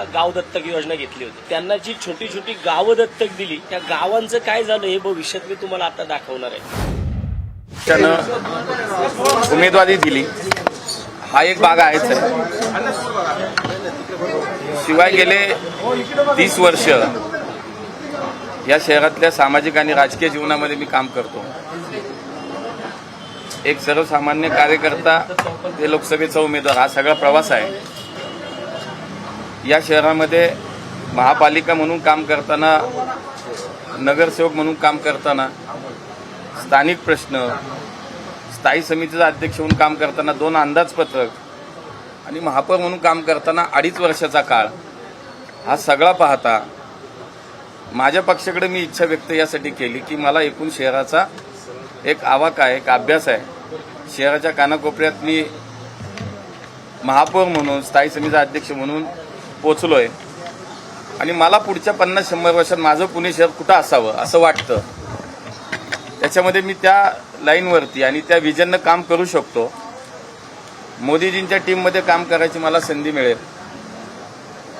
मला गाव दत्तक योजना घेतली होती. त्यांना जी छोटी छोटी गावं दत्तक दिली त्या गावांचं काय झालं हे भविष्यात मी तुम्हाला आता दाखवणार आहे. त्यानं उमेदवारी दिली. हा एक भाग आहेच आहे. शिवाय गेले तीस वर्ष या शहरातल्या सामाजिक आणि राजकीय जीवनामध्ये मी काम करतो. एक सर्वसामान्य कार्यकर्ता ते लोकसभेचा उमेदवार हा सगळा प्रवास आहे. या शहरामध्ये महापालिका म्हणून काम करताना नगरसेवक म्हणून काम करताना स्थानिक प्रश्न स्थायी समितीचा अध्यक्ष म्हणून काम करताना दोन अंदाजपत्रक आणि महापौर म्हणून काम करताना अडीच वर्षाचा काळ हा सगळा पाहता माझ्या पक्षाकडे मी इच्छा व्यक्त यासाठी केली की मला एकूण शहराचा एक आवाका आहे एक अभ्यास आहे. शहराच्या कानाकोपऱ्यात मी महापौर म्हणून स्थायी समितीचा अध्यक्ष म्हणून पोचलो आहे आणि मला पुढच्या पन्नास शंभर वर्षात माझं पुणे शहर कुठं असावं असं वाटतं. त्याच्यामध्ये मी त्या लाईनवरती आणि त्या विजननं काम करू शकतो. मोदीजींच्या टीममध्ये काम करायची मला संधी मिळेल.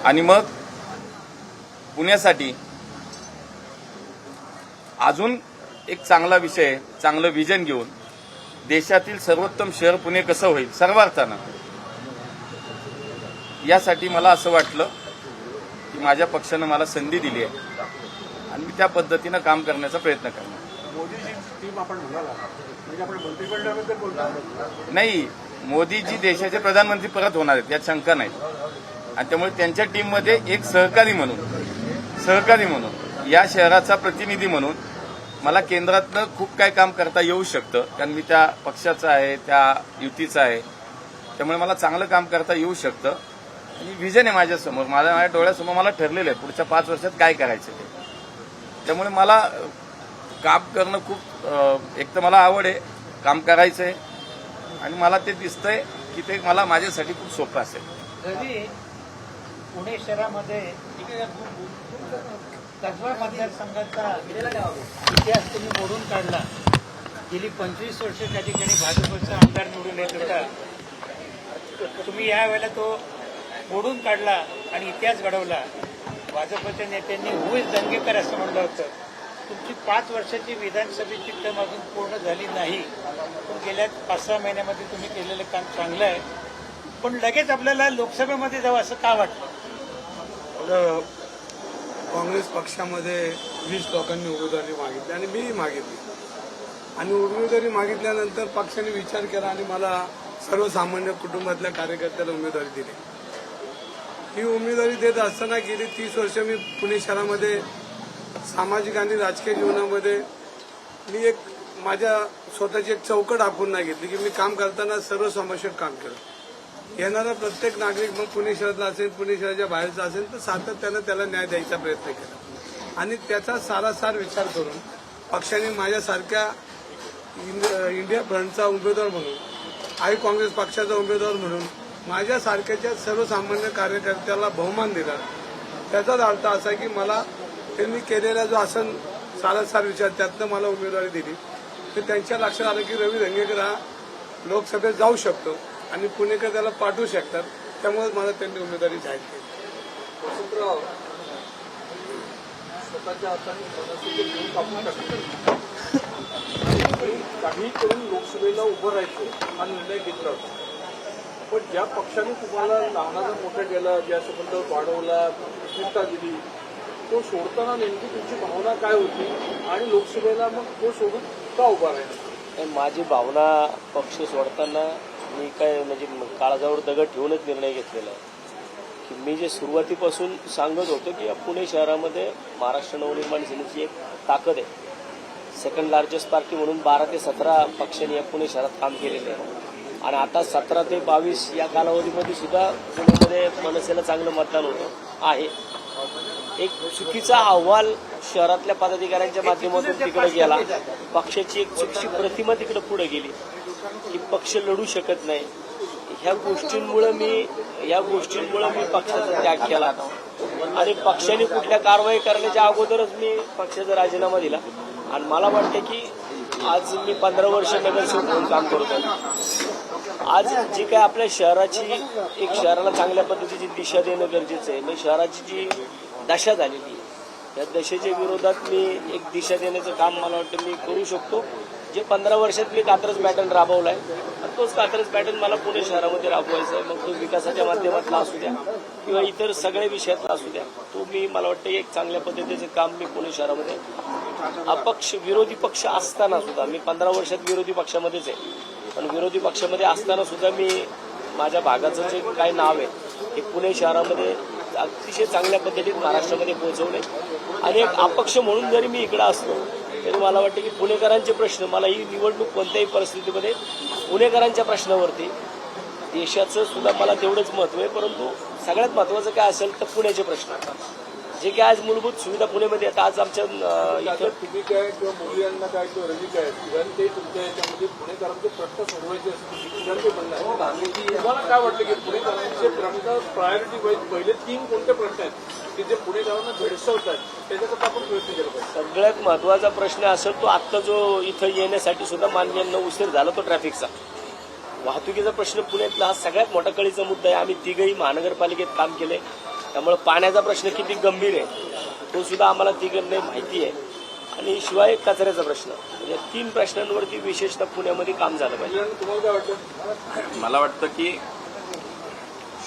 आणि मग पुण्यासाठी अजून एक चांगला विषय चांगलं विजन घेऊन देशातील सर्वोत्तम शहर पुणे कसं होईल सर्वार्थानं. यासाठी मला असं वाटलं की माझ्या पक्षानं मला संधी दिली आहे. आणि मी त्या पद्धतीनं काम करण्याचा प्रयत्न करणार. म्हणजे नाही मोदीजी देशाचे प्रधानमंत्री परत होणार आहेत यात शंका नाही. आणि त्यामुळे त्यांच्या टीममध्ये एक सहकारी म्हणून सहकारी म्हणून या शहराचा प्रतिनिधी म्हणून मला केंद्रातनं खूप काय काम करता येऊ शकतं कारण मी त्या पक्षाचं आहे त्या युतीचं आहे. त्यामुळे मला चांगलं काम करता येऊ शकतं. आणि विजन आहे माझ्यासमोर. माझ्या माझ्या डोळ्यासमोर मला ठरलेलं आहे पुढच्या पाच वर्षात काय करायचं ते. त्यामुळे मला काम करणं खूप एक तर मला आवड आहे काम करायचं आहे. आणि मला ते दिसतंय की ते मला माझ्यासाठी खूप सोपं असेल. पुणे शहरामध्ये कसबा मतदारसंघाचा इतिहास तुम्ही मोडून काढला. गेली पंचवीस वर्ष त्या ठिकाणी भाजपचा आमदार निवडून येत होता. तुम्ही यावेळेला तो मोडून काढला आणि इतिहास घडवला. भाजपच्या नेत्यांनी हुईच दंगेकर असं म्हणलं होतं. तुमची पाच वर्षाची विधानसभेची टर्म अजून पूर्ण झाली नाही. पण गेल्या पाच सहा महिन्यामध्ये तुम्ही केलेलं काम चांगलं आहे. पण लगेच आपल्याला लोकसभेमध्ये जावं असं का वाटलं? काँग्रेस पक्षामध्ये वीस लोकांनी उमेदवारी मागितली आणि मीही मागितली. आणि उमेदवारी मागितल्यानंतर पक्षाने विचार केला आणि मला सर्वसामान्य कुटुंबातल्या कार्यकर्त्याला उमेदवारी दिली. ही उमेदवारी देत असताना गेली तीस वर्ष मी पुणे शहरामध्ये सामाजिक आणि राजकीय जीवनामध्ये मी एक माझ्या स्वतःची एक चौकट आपण नाही घेतली की मी काम करताना सर्वसमावेशक काम केलं. येणारा प्रत्येक नागरिक मग पुणे शहरातला असेल पुणे शहराच्या बाहेरचा असेल तर सातत्यानं त्याला न्याय द्यायचा प्रयत्न केला. आणि त्याचा सारासार विचार करून पक्षाने माझ्यासारख्या इंड- इंडिया फ्रंटचा उमेदवार म्हणून आई काँग्रेस पक्षाचा उमेदवार म्हणून माझ्यासारख्याच्या सर्वसामान्य कार्यकर्त्याला बहुमान दिला. त्याचाच अर्थ असा की मला त्यांनी केलेला जो आसन सारासार विचार त्यातनं मला उमेदवारी दिली. तर त्यांच्या लक्षात आलं की रवी रंगेकर हा लोकसभेत जाऊ शकतो आणि पुणेकर त्याला पाठवू शकतात. त्यामुळे मला त्यांनी उमेदवारी जाहीर केली. काही करून लोकसभेला उभं राहायचं हा निर्णय घेतला होता पण ज्या पक्षाने तुम्हाला लहानाचा मोठं केलं ज्या संबंध वाढवला चिंता दिली तो सोडताना नेमकी तुमची भावना काय होती? आणि लोकसभेला मग तो सोडून का उभा राहिला? माझी भावना पक्ष सोडताना मी काय म्हणजे काळजावर दगड ठेवूनच निर्णय घेतलेला आहे. की मी जे सुरुवातीपासून सांगत होतो की पुणे शहरामध्ये महाराष्ट्र नवनिर्माण सेनेची एक ताकद आहे. सेकंड लार्जेस्ट पार्टी म्हणून बारा ते सतरा पक्षांनी या पुणे शहरात काम केलेलं आहे. आणि आता सतरा ते बावीस या कालावधीमध्ये सुद्धा पुण्यामध्ये मनसेला चांगलं मतदान होतं. आहे. एक चुकीचा अहवाल शहरातल्या पदाधिकाऱ्यांच्या माध्यमातून तिकडे गेला. पक्षाची एक चुकीची प्रतिमा तिकडे पुढे गेली. की पक्ष लढू शकत नाही. ह्या गोष्टींमुळे मी या गोष्टींमुळे मी पक्षाचा त्याग केला. आणि पक्षाने कुठल्या कारवाई करण्याच्या अगोदरच मी पक्षाचा राजीनामा दिला. आणि मला वाटतं की आज मी पंधरा वर्ष नगरसेवक म्हणून काम करतो आज जी काय आपल्या शहराची एक शहराला चांगल्या पद्धतीची दिशा देणं गरजेचं आहे. म्हणजे शहराची जी दशा झालेली आहे त्या दशेच्या विरोधात मी एक दिशा देण्याचं काम मला वाटतं मी करू शकतो. जे पंधरा वर्षात मी कात्रज पॅटर्न राबवलाय आहे तोच कात्रज पॅटर्न मला पुणे शहरामध्ये राबवायचा आहे. मग तो विकासाच्या माध्यमातला असू द्या किंवा इतर सगळ्या विषयातला असू द्या तो मी मला वाटतं एक चांगल्या पद्धतीचं काम मी पुणे शहरामध्ये अपक्ष विरोधी पक्ष असताना सुद्धा मी पंधरा वर्षात विरोधी पक्षामध्येच आहे. पण विरोधी पक्षामध्ये असताना सुद्धा मी माझ्या भागाचं जे काय नाव आहे हे पुणे शहरामध्ये अतिशय चांगल्या पद्धतीत महाराष्ट्रामध्ये पोहोचवले आणि एक अपक्ष म्हणून जरी मी इकडं असलो तरी मला वाटतं की पुणेकरांचे प्रश्न मला ही निवडणूक कोणत्याही परिस्थितीमध्ये पुणेकरांच्या प्रश्नावरती देशाचं सुद्धा मला तेवढंच महत्त्व आहे परंतु सगळ्यात महत्वाचं काय असेल तर पुण्याचे प्रश्न. जे काय आज मूलभूत सुविधा पुण्यामध्ये आता आज आमच्या आता इथं तुम्ही काय किंवा मोदी यांना काय किंवा रवी काय तिघांनी ते तुमच्या याच्यामध्ये पुणेकरांचे प्रश्न सोडवायचे असतील तिघांचे म्हणणं आहे तुम्हाला काय वाटतं की पुणेकरांचे प्रमुख प्रायोरिटी वाईज पहिले तीन कोणते प्रश्न आहेत की जे पुणेकरांना भेडसावतात त्याच्याकरता आपण प्रयत्न केला पाहिजे. सगळ्यात महत्त्वाचा प्रश्न असेल तो आत्ता जो इथं येण्यासाठी सुद्धा मान्यांना उशीर झाला तो ट्रॅफिकचा. वाहतुकीचा प्रश्न पुण्यातला हा सगळ्यात मोठा कळीचा मुद्दा आहे. आम्ही तिघही महानगरपालिकेत काम केले त्यामुळे पाण्याचा प्रश्न किती गंभीर आहे तो सुद्धा आम्हाला तिघांना माहिती आहे. आणि शिवाय कचऱ्याचा प्रश्न. या तीन प्रश्नांवरती विशेषतः पुण्यामध्ये काम झालं पाहिजे. आणि तुम्हाला काय वाटतं? मला वाटतं की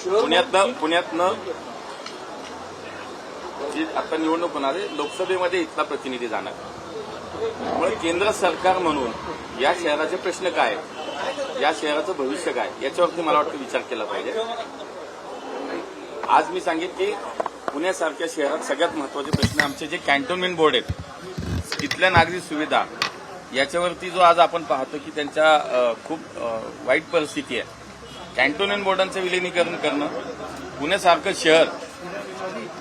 पुण्यातनं पुण्यातनं जी आता निवडणूक होणार आहे लोकसभेमध्ये इथला प्रतिनिधी जाणार. त्यामुळे केंद्र सरकार म्हणून या शहराचे प्रश्न काय? या शहराचं भविष्य काय? याच्यावरती मला वाटतं विचार केला पाहिजे. आज मी सांगेन की पुण्यासारख्या शहरात सगळ्यात महत्त्वाचे प्रश्न आमचे जे कॅन्टोन्मेंट बोर्ड आहेत तिथल्या नागरी सुविधा याच्यावरती जो आज आपण पाहतो की त्यांच्या खूप वाईट परिस्थिती आहे. कॅन्टोन्मेंट बोर्डांचं विलिनीकरण करणं पुण्यासारखं शहर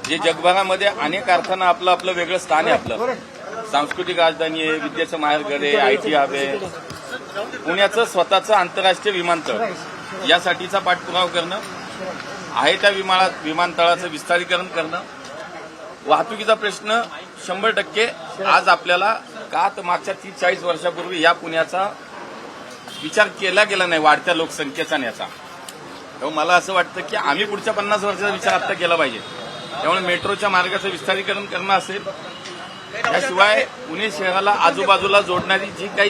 जे जगभरामध्ये अनेक अर्थानं आपलं आपलं वेगळं स्थान आहे आपलं. सांस्कृतिक राजधानी आहे विद्याचं माहेरघर आहे आय टी हब आहे. पुण्याचं स्वतःचं आंतरराष्ट्रीय विमानतळ यासाठीचा पाठपुरावा करणं आहे त्या विमानात विमानतळाचं विस्तारीकरण करणं. वाहतुकीचा प्रश्न शंभर टक्के आज आपल्याला का तर मागच्या तीस चाळीस वर्षापूर्वी या पुण्याचा विचार केला गेला नाही वाढत्या लोकसंख्येचा आणि याचा. त्यामुळे मला असं वाटतं की आम्ही पुढच्या पन्नास वर्षाचा विचार आता केला पाहिजे. त्यामुळे मेट्रोच्या मार्गाचं विस्तारीकरण करणं असेल. त्याशिवाय पुणे शहराला आजूबाजूला जोडणारी जी काही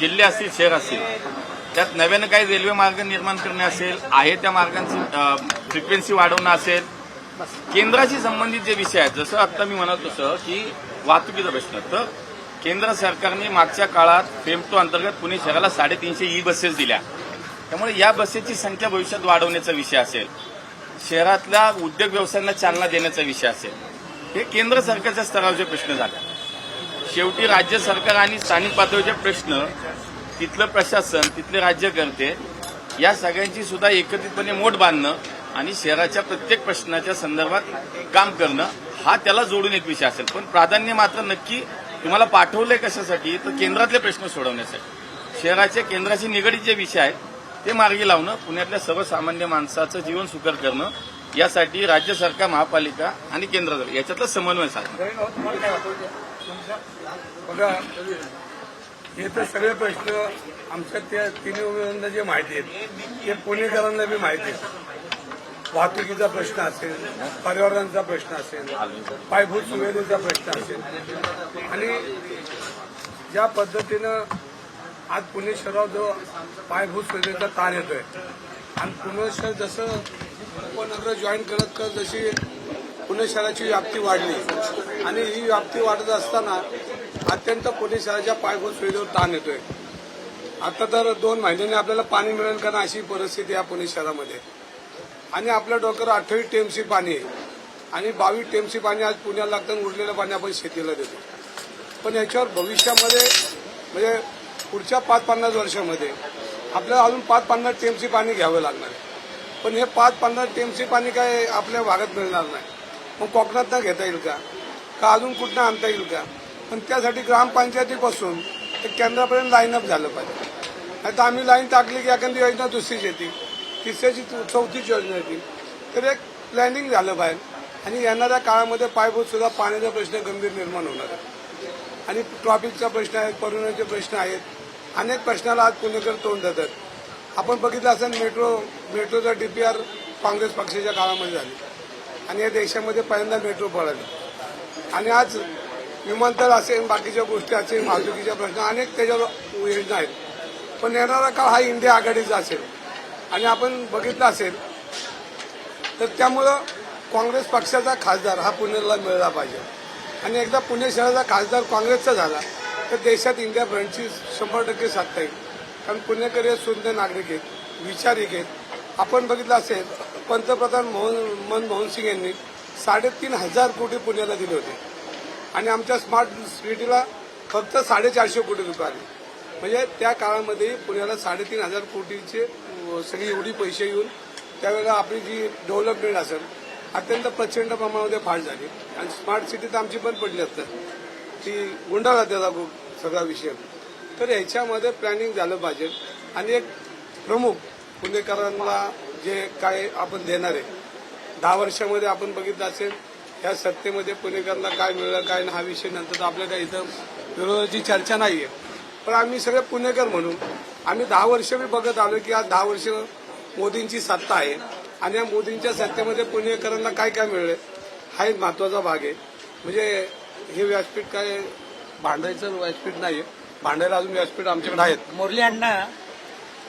जिल्हे असतील शहर असतील त्यात नव्यानं काही रेल्वे मार्ग निर्माण करणे असेल आहे त्या मार्गांची फ्रिक्वेन्सी वाढवणं असेल. केंद्राशी संबंधित जे विषय आहेत जसं आता मी म्हणत होतं की वाहतुकीचा प्रश्न. तर केंद्र सरकारने मागच्या काळात फेमटो अंतर्गत पुणे शहराला साडेतीनशे ई बसेस दिल्या. त्यामुळे या बसेसची संख्या भविष्यात वाढवण्याचा विषय असेल. शहरातल्या उद्योग व्यवसायांना चालना देण्याचा विषय असेल. हे केंद्र सरकारच्या स्तरावरचे प्रश्न झाले. शेवटी राज्य सरकार आणि स्थानिक पातळीचे प्रश्न तिथलं प्रशासन तिथले राज्यकर्ते या सगळ्यांची सुद्धा एकत्रितपणे मोठ बांधणं आणि शहराच्या प्रत्येक प्रश्नाच्या संदर्भात काम करणं हा त्याला जोडून एक विषय असेल. पण प्राधान्य मात्र नक्की तुम्हाला पाठवलंय कशासाठी? तर केंद्रातले प्रश्न सोडवण्यासाठी. शहराच्या केंद्राशी निगडीत जे विषय आहेत ते मार्गी लावणं पुण्यातल्या सर्वसामान्य माणसाचं जीवन सुकर करणं यासाठी राज्य सरकार महापालिका आणि केंद्र याच्यातलं समन्वय साधणं. हे तर सगळे प्रश्न आमच्या त्या तिन्ही उमेदवारांना जे माहिती आहेत ते पुणेकरांना बी माहिती आहे वाहतुकीचा प्रश्न असेल पर्यावरणाचा प्रश्न असेल पायभूत सुविधेचा प्रश्न असेल. आणि ज्या पद्धतीनं आज पुणे शहरावर जो पायभूत सुविधेचा ताण येतोय आणि पुणे शहर जसं उपनगर जॉईन करत करत जशी पुणे शहराची व्याप्ती वाढली. आणि ही व्याप्ती वाढत असताना अत्यंत पुणे शहराच्या सुविधेवर ताण येतोय. आता तर दोन महिन्यांनी आपल्याला पाणी मिळेल का ना अशी परिस्थिती आहे पुणे शहरामध्ये. आणि आपल्या डोक्यावर अठ्ठावीस टेमसी पाणी आहे. आणि बावीस टेमसी पाणी आज पुण्याला लागतं आणि उरलेलं पाणी आपण शेतीला देतो. पण याच्यावर भविष्यामध्ये म्हणजे पुढच्या पाच पन्नास वर्षामध्ये आपल्याला अजून पाच पन्नास टेमसी पाणी घ्यावं लागणार आहे. पण हे पाच पन्नास टेमसी पाणी काय आपल्या भागात मिळणार नाही. मग कोकणातनं घेता येईल का? का अजून कुठनं आणता येईल का? पण त्यासाठी ग्रामपंचायतीपासून ते केंद्रापर्यंत लाईनअप झालं पाहिजे. नाही तर आम्ही लाईन टाकली की एखादी योजना दुसरीच येते. तिसऱ्याची चौथीची चौथीच योजना येते. तर एक प्लॅनिंग झालं पाहिजे आणि येणाऱ्या काळामध्ये पायभूतसुद्धा पाण्याचा प्रश्न गंभीर निर्माण होणार आहे आणि ट्रॉफिकचा प्रश्न आहे पर्यावरणाचे प्रश्न आहेत. अनेक प्रश्नाला आज पुणेकर तोंड देतात. आपण बघितलं असेल मेट्रो मेट्रोचा डीपीआर काँग्रेस पक्षाच्या काळामध्ये झाली. आणि या देशामध्ये पहिल्यांदा मेट्रो पळाली. आणि आज विमानतळ असेल बाकीच्या गोष्टी असेल वाहतुकीच्या प्रश्न अनेक त्याच्यावर योजना आहेत. पण येणारा काळ हा इंडिया आघाडीचा असेल. आणि आपण बघितलं असेल तर त्यामुळं काँग्रेस पक्षाचा खासदार हा पुण्याला मिळाला पाहिजे. आणि एकदा पुणे शहराचा खासदार काँग्रेसचा झाला तर देशात इंडिया फ्रंटची शंभर टक्के साधता येईल. कारण पुणेकर हे नागरिक आहेत विचारिक आहेत. आपण बघितलं असेल पंतप्रधान मोहन मनमोहन सिंग यांनी साडेतीन हजार कोटी पुण्याला दिले होते. आणि आमच्या स्मार्ट सिटीला फक्त साडेचारशे कोटी रुपये आले. म्हणजे त्या काळामध्ये पुण्याला साडेतीन हजार कोटीचे सगळी एवढी पैसे येऊन त्यावेळेला आपली जी डेव्हलपमेंट असेल अत्यंत प्रचंड प्रमाणामध्ये फाट झाली. आणि स्मार्ट सिटी तर आमची पण पडली असतं. ती गुंडाळा त्याचा सगळा विषय. तर ह्याच्यामध्ये प्लॅनिंग झालं पाहिजे. आणि एक प्रमुख पुणेकरांना जे काय आपण देणार आहे दहा वर्षामध्ये आपण बघितलं असेल या सत्तेमध्ये पुणेकरांना काय मिळलं काय हा विषय नंतर तर आपल्या काही इथं विरोधाची चर्चा नाही आहे पण आम्ही सगळे पुणेकर म्हणून आम्ही दहा वर्ष मी बघत आलो की आज दहा वर्ष मोदींची सत्ता आहे. आणि या मोदींच्या सत्तेमध्ये पुणेकरांना काय काय मिळलं हा एक महत्त्वाचा भाग आहे. म्हणजे हे व्यासपीठ काय भांडायचं व्यासपीठ नाही आहे भांडायला अजून व्यासपीठ आमच्याकडे आहेत. मुरली अण्णा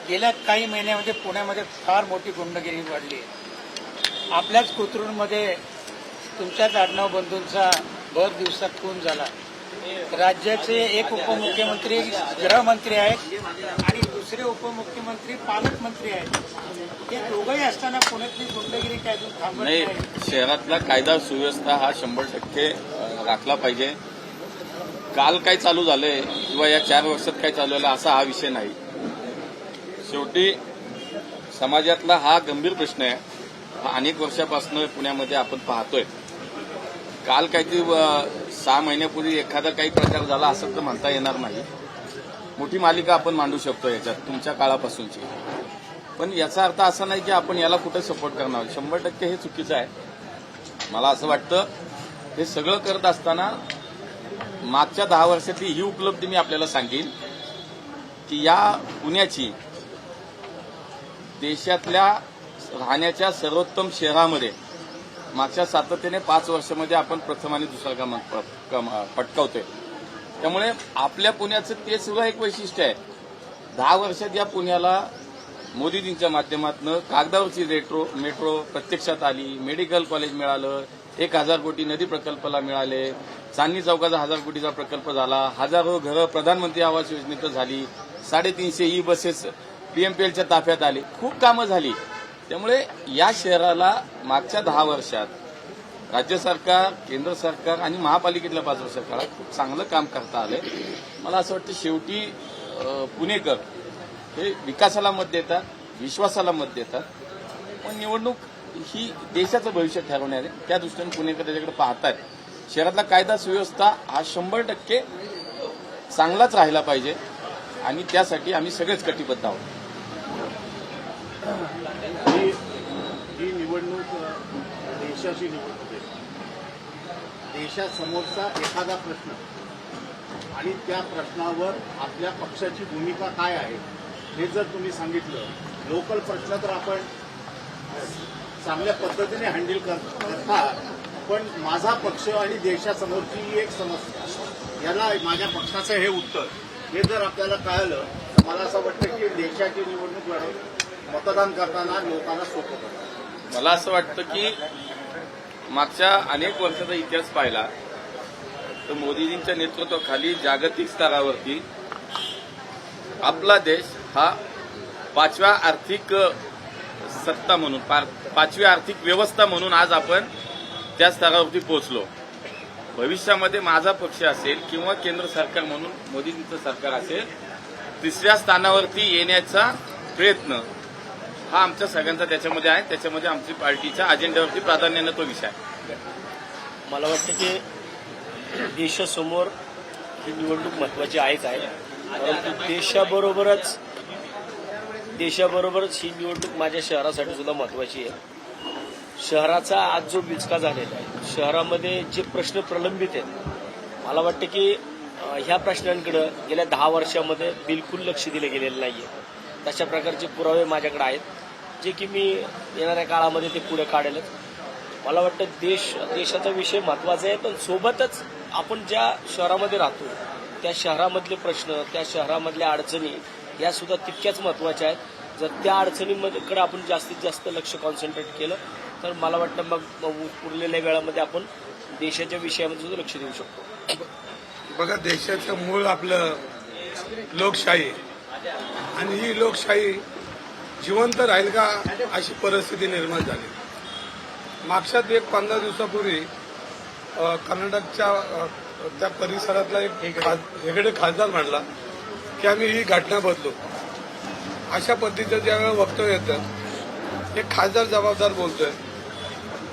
गेल्या काही महिन्यामध्ये पुण्यामध्ये फार मोठी गुंडगिरी वाढली आहे. आपल्याच कुत्रूंमध्ये तुमच्याच आडनाव बंधूंचा भर दिवसात खून झाला. राज्याचे एक उपमुख्यमंत्री गृहमंत्री आहेत आणि दुसरे उपमुख्यमंत्री पालकमंत्री आहेत. हे दोघंही असताना पुण्यातली गुंडगिरी काय थांबत नाही शहरातला कायदा सुव्यवस्था हा शंभर टक्के राखला पाहिजे. काल काय चालू झालंय किंवा या चार वर्षात काय चालू झालं असा हा विषय नाही. शेवटी समाजातला हा गंभीर प्रश्न आहे. हा अनेक वर्षापासून पुण्यामध्ये आपण पाहतोय. काल काहीतरी सहा महिन्यापूर्वी एखादा काही प्रकार झाला असं तर म्हणता येणार नाही. मोठी मालिका आपण मांडू शकतो याच्यात तुमच्या काळापासूनची. पण याचा अर्थ असा नाही की आपण याला कुठे सपोर्ट करणार. शंभर टक्के हे चुकीचं आहे. मला असं वाटतं हे सगळं करत असताना मागच्या दहा वर्षातली ही उपलब्धी मी आपल्याला सांगेन की या पुण्याची देशातल्या राहण्याच्या सर्वोत्तम शहरामध्ये मागच्या सातत्याने पाच वर्षामध्ये आपण प्रथम आणि दुसरा क्रमांक प- पटकावतोय. त्यामुळे आपल्या पुण्याचं ते सुद्धा एक वैशिष्ट्य आहे. दहा वर्षात या पुण्याला मोदीजींच्या माध्यमातून कागदावरची रेट्रो मेट्रो प्रत्यक्षात आली मेडिकल कॉलेज मिळालं एक हजार कोटी नदी प्रकल्पाला मिळाले चांदणी चौकाचा हजार कोटीचा प्रकल्प झाला हजारो घरं प्रधानमंत्री आवास योजनेत झाली साडेतीनशे ई बसेस पीएमपीएलच्या ताफ्यात आली खूप कामं झाली. त्यामुळे या शहराला मागच्या दहा वर्षात राज्य सरकार केंद्र सरकार आणि महापालिकेतल्या पाच वर्ष काळात खूप चांगलं काम करता आलं मला असं वाटतं शेवटी पुणेकर हे विकासाला मत देतात विश्वासाला मत देतात. पण निवडणूक ही देशाचं भविष्य ठरवणार आहे त्या दृष्टीने पुणेकर त्याच्याकडे पाहतात शहरातला कायदा सुव्यवस्था हा शंभर टक्के चांगलाच राहिला पाहिजे आणि त्यासाठी आम्ही सगळेच कटिबद्ध आहोत. देशाची निवडणूक होते देशासमोरचा एखादा प्रश्न आणि त्या प्रश्नावर आपल्या पक्षाची भूमिका काय आहे हे जर तुम्ही सांगितलं लोकल प्रश्न तर आपण चांगल्या पद्धतीने हँडल करता पण माझा पक्ष आणि देशासमोरची ही एक समस्या याला माझ्या पक्षाचं हे उत्तर हे जर आपल्याला कळलं तर मला असं वाटतं की देशाची निवडणूक लढवणं मतदान करताना लोकांना सोपं मला असं वाटतं की मागच्या अनेक वर्षाचा इतिहास पाहिला तर मोदीजींच्या नेतृत्वाखाली जागतिक स्तरावरती आपला देश हा पाचव्या आर्थिक सत्ता म्हणून पाचवी आर्थिक व्यवस्था म्हणून आज आपण त्या स्तरावरती पोहोचलो. भविष्यामध्ये माझा पक्ष असेल किंवा केंद्र सरकार म्हणून मोदीजींचं सरकार असेल तिसऱ्या स्थानावरती येण्याचा प्रयत्न हा आमच्या सगळ्यांचा त्याच्यामध्ये आहे. त्याच्यामध्ये आमची पार्टीच्या अजेंड्यावरती प्राधान्यानं तो विषय आहे. मला वाटतं की देशासमोर ही निवडणूक महत्वाची आहेच आहे. परंतु देशाबरोबरच देशाबरोबरच ही निवडणूक माझ्या शहरासाठी सुद्धा महत्वाची आहे. शहराचा आज जो विचका झालेला आहे शहरामध्ये जे प्रश्न प्रलंबित आहेत मला वाटतं की ह्या प्रश्नांकडे गेल्या दहा वर्षामध्ये बिलकुल लक्ष दिलं गेलेलं नाहीये. तशा प्रकारचे पुरावे माझ्याकडे आहेत. जे की मी येणाऱ्या काळामध्ये ते पुढे काढेलच. मला वाटतं देश देशाचा विषय महत्त्वाचा आहे पण सोबतच आपण ज्या शहरामध्ये राहतो त्या शहरामधले प्रश्न त्या शहरामधल्या अडचणी या सुद्धा तितक्याच महत्त्वाच्या आहेत. जर त्या अडचणींकडे आपण जास्तीत जास्त लक्ष कॉन्सन्ट्रेट केलं तर मला वाटतं मग उरलेल्या वेळामध्ये आपण देशाच्या विषयामध्ये सुद्धा लक्ष देऊ शकतो. बघा देशाचं मूळ आपलं लोकशाही आणि ही लोकशाही जिवंत राहील का अशी परिस्थिती निर्माण झाली. मागच्याच एक पंधरा दिवसापूर्वी कर्नाटकच्या त्या परिसरातला एक हेगडे खासदार म्हणला की आम्ही ही घटना बदलू. अशा पद्धतीचं ज्यावेळेला वक्तव्य येतं एक खासदार जबाबदार बोलतोय.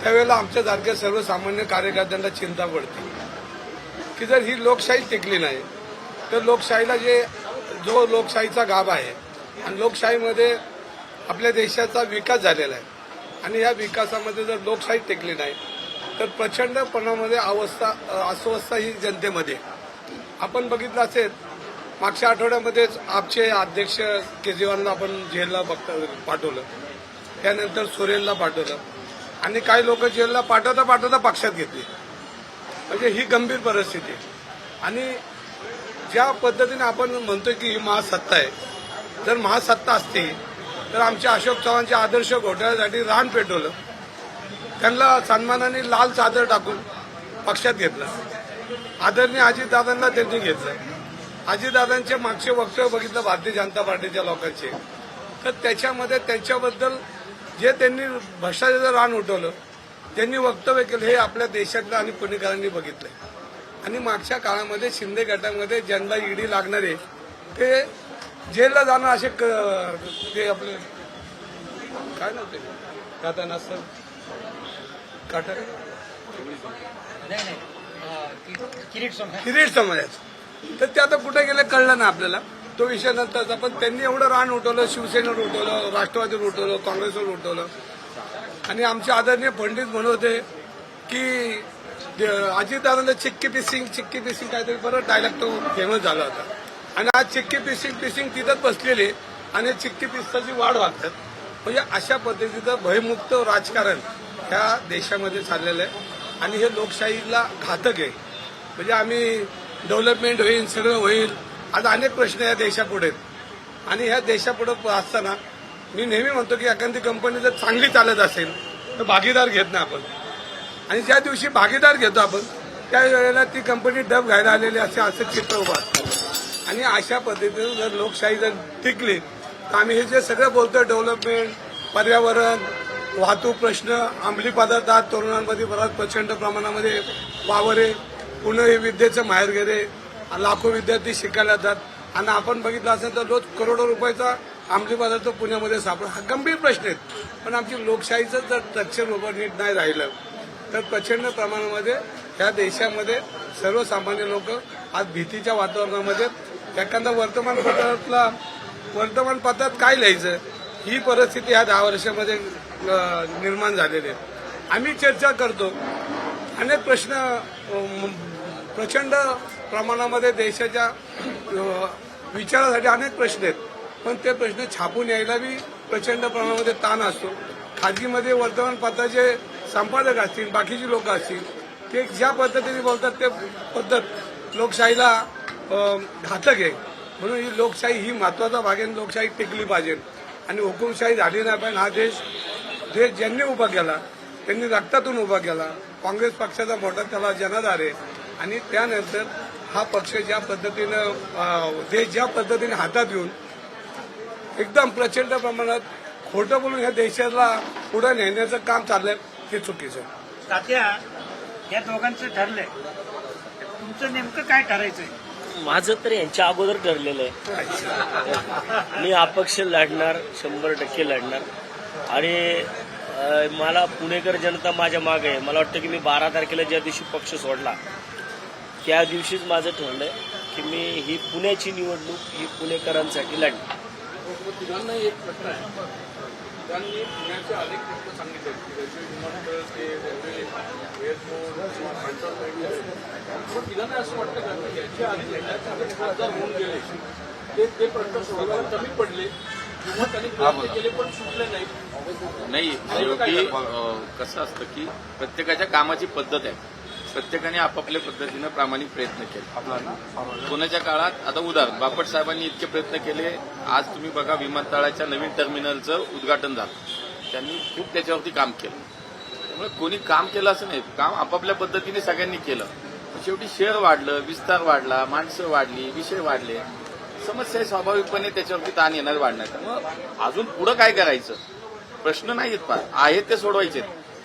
त्यावेळेला आमच्यासारख्या सर्वसामान्य कार्यकर्त्यांना चिंता पडते. की जर ही लोकशाही टिकली नाही तर लोकशाहीला जे जो लोकशाहीचा गाभ आहे आणि लोकशाहीमध्ये आपल्या देशाचा विकास झालेला आहे. आणि या विकासामध्ये जर लोकशाही टेकली नाही तर प्रचंडपणामध्ये अवस्था अस्वस्था ही जनतेमध्ये. आपण बघितलं असेल मागच्या आठवड्यामध्येच आपचे अध्यक्ष केजरीवालला आपण जेलला बघता पाठवलं. त्यानंतर सोरेनला पाठवलं. आणि काही लोक जेलला पाठवता पाठवता पक्षात घेतली. म्हणजे ही गंभीर परिस्थिती आणि ज्या पद्धतीने आपण म्हणतोय की ही महासत्ता आहे जर महासत्ता असती तर आमच्या अशोक चव्हाणच्या आदर्श घोटाळ्यासाठी रान पेटवलं. त्यांना सन्मानाने लाल चादर टाकून पक्षात घेतलं. आदरणीय अजितदादांना त्यांनी घेतलं. अजितदादांचे मागचे वक्तव्य बघितलं भारतीय जनता पार्टीच्या लोकांचे. तर त्याच्यामध्ये त्यांच्याबद्दल जे त्यांनी भ्रष्टाचाराचं रान उठवलं त्यांनी वक्तव्य केलं हे आपल्या देशातलं आणि पुणेकरांनी बघितलंय. आणि मागच्या काळामध्ये शिंदे गटामध्ये ज्यांना ईडी लागणारे ते जेलला जाणं असे क- ते आपले काय नव्हते काता नसतं काटा? किरीट समाजाचं तर ते आता कुठे गेले कळलं ना आपल्याला. तो विषय नंतरचा. पण त्यांनी एवढं रान उठवलं शिवसेनेवर उठवलं राष्ट्रवादीवर उठवलं काँग्रेसवर उठवलं. आणि आमचे आदरणीय पंडित म्हणत होते की अजितदादांना चिक्की पिसिंग चिक्की पिसिंग काहीतरी परत डायलॉग तो फेमस झाला होता. आणि आज चिक्की पिसिंग पिसिंग तिथंच बसलेले आणि चिक्की पिस्ताची वाढ वागतात म्हणजे अशा पद्धतीचं भयमुक्त राजकारण ह्या देशामध्ये चाललेलं आहे. आणि हे लोकशाहीला घातक आहे. म्हणजे आम्ही डेव्हलपमेंट होईल सगळं होईल. आज अनेक प्रश्न या देशापुढे आहेत. आणि ह्या देशापुढे असताना मी नेहमी म्हणतो की एखादी कंपनी जर चांगली चालत असेल तर भागीदार घेत नाही आपण. आणि ज्या दिवशी भागीदार घेतो आपण त्या वेळेला ती कंपनी डब घ्यायला आलेली असे असं चित्र उभा आणि अशा पद्धतीनं जर लोकशाही जर टिकली तर आम्ही हे जे सगळं बोलतोय डेव्हलपमेंट पर्यावरण वाहतूक प्रश्न अंमली पदार्थात तरुणांमध्ये बराच प्रचंड प्रमाणामध्ये वावरे पुणे हे विद्येचं माहेर आहे लाखो विद्यार्थी शिकायला जातात. आणि आपण बघितलं असेल तर रोज करोडो रुपयाचा अंमली पदार्थ पुण्यामध्ये सापड हा गंभीर प्रश्न आहेत पण आमची लोकशाहीचं जर स्ट्रक्चर उभं नीट नाही राहिलं तर प्रचंड प्रमाणामध्ये ह्या देशामध्ये सर्वसामान्य लोक आज भीतीच्या वातावरणामध्ये एखादा वर्तमानपत्रातला वर्तमानपत्रात काय लिहायचं? ही परिस्थिती ह्या दहा वर्षामध्ये निर्माण झालेली आहे. आम्ही चर्चा करतो. अनेक प्रश्न प्रचंड प्रमाणामध्ये देशाच्या विचारासाठी अनेक प्रश्न आहेत. पण ते प्रश्न छापून यायला बी प्रचंड प्रमाणामध्ये ताण असतो. खाजगीमध्ये वर्तमानपत्राचे संपादक असतील बाकीची लोक असतील ते ज्या पद्धतीने बोलतात ते पद्धत लोकशाहीला घातक आहे. म्हणून ही लोकशाही ही महत्त्वाचा भाग आहे लोकशाही टिकली पाहिजे. आणि हुकुमशाही झाली नाही पाहिजे. हा देश देश ज्यांनी उभा केला त्यांनी रक्तातून उभा केला. काँग्रेस पक्षाचा मोठा त्याला जनाधार आहे. आणि त्यानंतर हा पक्ष ज्या पद्धतीनं देश ज्या पद्धतीने हातात घेऊन एकदम प्रचंड प्रमाणात खोटं बोलून ह्या देशाला पुढे नेण्याचं काम चाललंय हे चुकीचं आहे. तात्या या दोघांचं ठरलंय. तुमचं नेमकं काय ठरायचंय? माझं तर यांच्या अगोदर ठरलेलं आहे. मी अपक्ष लढणार शंभर टक्के लढणार. आणि मला पुणेकर जनता माझ्या मागे आहे. मला वाटतं की मी बारा तारखेला ज्या दिवशी पक्ष सोडला त्या दिवशीच माझं ठरलंय की मी ही पुण्याची निवडणूक ही पुणेकरांसाठी लढणार. एक प्रश्न आहे. त्यांनी पुण्याचे अनेक प्रश्न सांगितले. रेल्वे विमानतळ ते रेल्वे एअरपोर्ट पण तिघांना असं वाटतं का की याच्या आधी अनेक खासदार होऊन गेले? ते ते प्रश्न सोडवायला कमी पडले. किंवा त्यांनी प्रयत्न केले पण सुटले नाही नाही कसं असतं की प्रत्येकाच्या कामाची पद्धत आहे. प्रत्येकाने आपापल्या पद्धतीनं प्रामाणिक प्रयत्न केले. कोणाच्या काळात? आता उदाहरण बापट साहेबांनी इतके प्रयत्न केले आज तुम्ही बघा विमानतळाच्या नवीन टर्मिनलचं उद्घाटन झालं. त्यांनी खूप त्याच्यावरती काम केलं. त्यामुळे कोणी काम केलं असं नाही काम आपापल्या पद्धतीने सगळ्यांनी केलं. शेवटी शहर वाढलं विस्तार वाढला माणसं वाढली विषय वाढले. समस्या स्वाभाविकपणे त्याच्यावरती ताण येणार वाढणार. त्यामुळं अजून पुढं काय करायचं? प्रश्न नाही आहेत फार आहेत ते सोडवायचे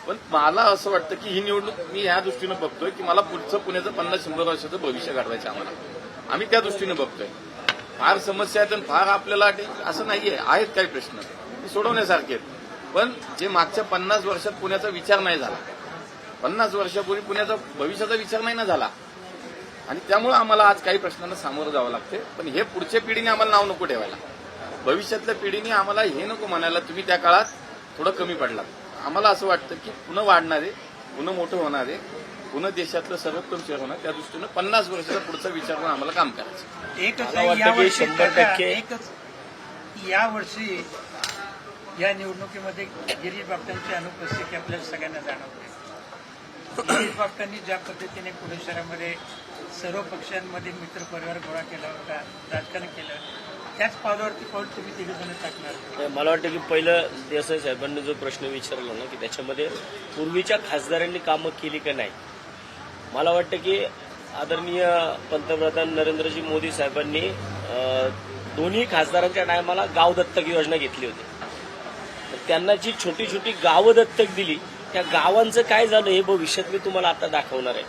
पण मला असं वाटतं की ही निवडणूक मी ह्या दृष्टीनं बघतोय की मला पुढचं पुण्याचं पन्नास शंभर वर्षाचं भविष्य घडवायचं आम्हाला. आम्ही त्या दृष्टीनं बघतोय. फार समस्या आहेत आणि फार आपल्याला ते- असं नाहीये. आहेत काही प्रश्न. ते सोडवण्यासारखे आहेत. पण जे मागच्या पन्नास वर्षात पुण्याचा विचार नाही झाला. पन्नास वर्षापूर्वी पुण्याचा भविष्याचा विचार नाही ना झाला. आणि त्यामुळे आम्हाला आज काही प्रश्नांना सामोरं जावं लागते पण हे पुढच्या पिढीने आम्हाला नाव नको ठेवायला. भविष्यातल्या पिढीने आम्हाला हे नको म्हणायला तुम्ही त्या काळात थोडं कमी पडलात. आम्हाला असं वाटतं की पुन्हा वाढणारे पुन्हा मोठं होणारे पुन्हा देशातलं सर्वोत्तम शहर होणार त्या दृष्टीनं पन्नास वर्षाचा पुढचा विचार करून आम्हाला काम करायचं एकच आहे शंभर काका, टक्के- एकच या वर्षी या निवडणुकीमध्ये गिरीश बापटांची अनुपस्थिती आपल्याला सगळ्यांना जाणवते. गिरीश बापटांनी ज्या पद्धतीने पुणे शहरामध्ये सर्व पक्षांमध्ये मित्र परिवार गोळा केला होता राजकारण केलं त्याच पावलावरती पाऊल तुम्ही तिघे जण टाकणार? मला वाटतं की पहिलं देसाई साहेबांनी जो प्रश्न विचारला ना की त्याच्यामध्ये पूर्वीच्या खासदारांनी कामं केली का नाही? मला वाटतं की आदरणीय पंतप्रधान नरेंद्रजी मोदी साहेबांनी दोन्ही खासदारांच्या टायमाला गाव दत्तक योजना घेतली होती. तर त्यांना जी छोटी छोटी गावं दत्तक दिली त्या गावांचं काय झालं हे भविष्यात मी तुम्हाला आता दाखवणार आहे.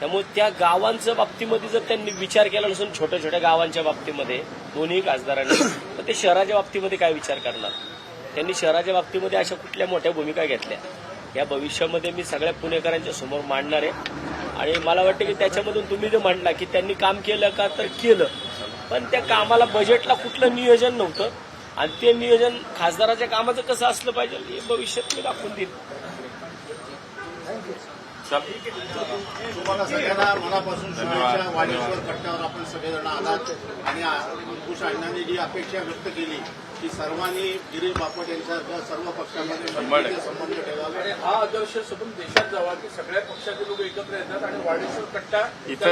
त्यामुळे त्या गावांच्या बाबतीमध्ये जर त्यांनी विचार केला नसून छोट्या छोट्या गावांच्या बाबतीमध्ये दोन्ही खासदारांनी तर ते शहराच्या बाबतीमध्ये काय विचार करणार? त्यांनी शहराच्या बाबतीमध्ये अशा कुठल्या मोठ्या भूमिका घेतल्या? या भविष्यामध्ये मी सगळ्या पुणेकरांच्या समोर मांडणार आहे. आणि मला वाटतं की त्याच्यामधून तुम्ही जे म्हणला की त्यांनी काम केलं का तर केलं. पण त्या कामाला बजेटला कुठलं नियोजन नव्हतं. आणि ते नियोजन खासदाराच्या कामाचं कसं असलं पाहिजे हे भविष्यात मी दाखवून देईन. तुम्हाला सगळ्यांना मनापासून शुभेच्छा. वाणीश्वर कट्ट्यावर आपण सगळेजण आलात. आणि अंकुश अण्णांनी जी अपेक्षा व्यक्त केली की सर्वांनी गिरीश बापट यांच्यासारख्या सर्व पक्षांमध्ये संबंध ठेवावे. आणि हा आदर्श सबूत देशात जावा की सगळ्या पक्षाचे लोक एकत्र येतात आणि वाडेश्वर कट्टा इथं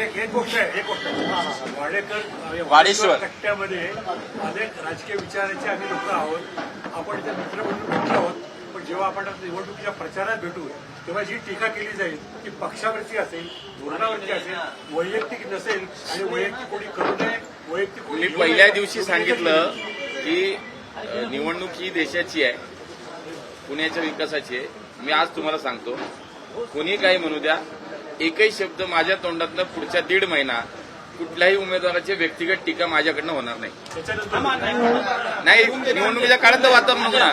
एक एक गोष्ट आहे एक गोष्ट आहे. वाडेकर वाडेश्वर. कट्ट्यामध्ये अनेक राजकीय विचाराचे आम्ही लोक आहोत. आपण इथे मित्र म्हणून आहोत जेव्हा आपण निवडणुकीच्या प्रचारात भेटू तेव्हा जी टीका केली जाईल ती पक्षावरती असेल धोरणावरती असेल वैयक्तिक नसेल आणि वैयक्तिक कोणी करू नये वैयक्तिक मी पहिल्या. दिवशी सांगितलं की निवडणूक ही देशाची आहे पुण्याच्या विकासाची आहे मी आज तुम्हाला सांगतो कोणी काही म्हणू द्या एकही शब्द माझ्या तोंडातनं पुढच्या दीड महिना कुठल्याही उमेदवाराची व्यक्तिगत टीका माझ्याकडनं होणार नाही. नाही निवडणुकीच्या काळात तर वातावरण नको ना.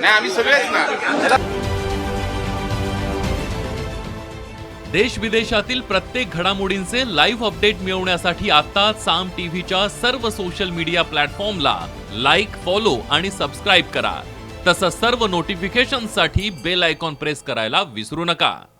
नाही आम्ही सगळेच ना. देश विदेशातील प्रत्येक घडामोडींचे लाईव्ह अपडेट मिळवण्यासाठी आता साम टीव्हीच्या सर्व सोशल मीडिया प्लॅटफॉर्मला लाईक फॉलो आणि सबस्क्राईब करा. तसंच सर्व नोटिफिकेशनसाठी बेल आयकॉन प्रेस करायला विसरू नका.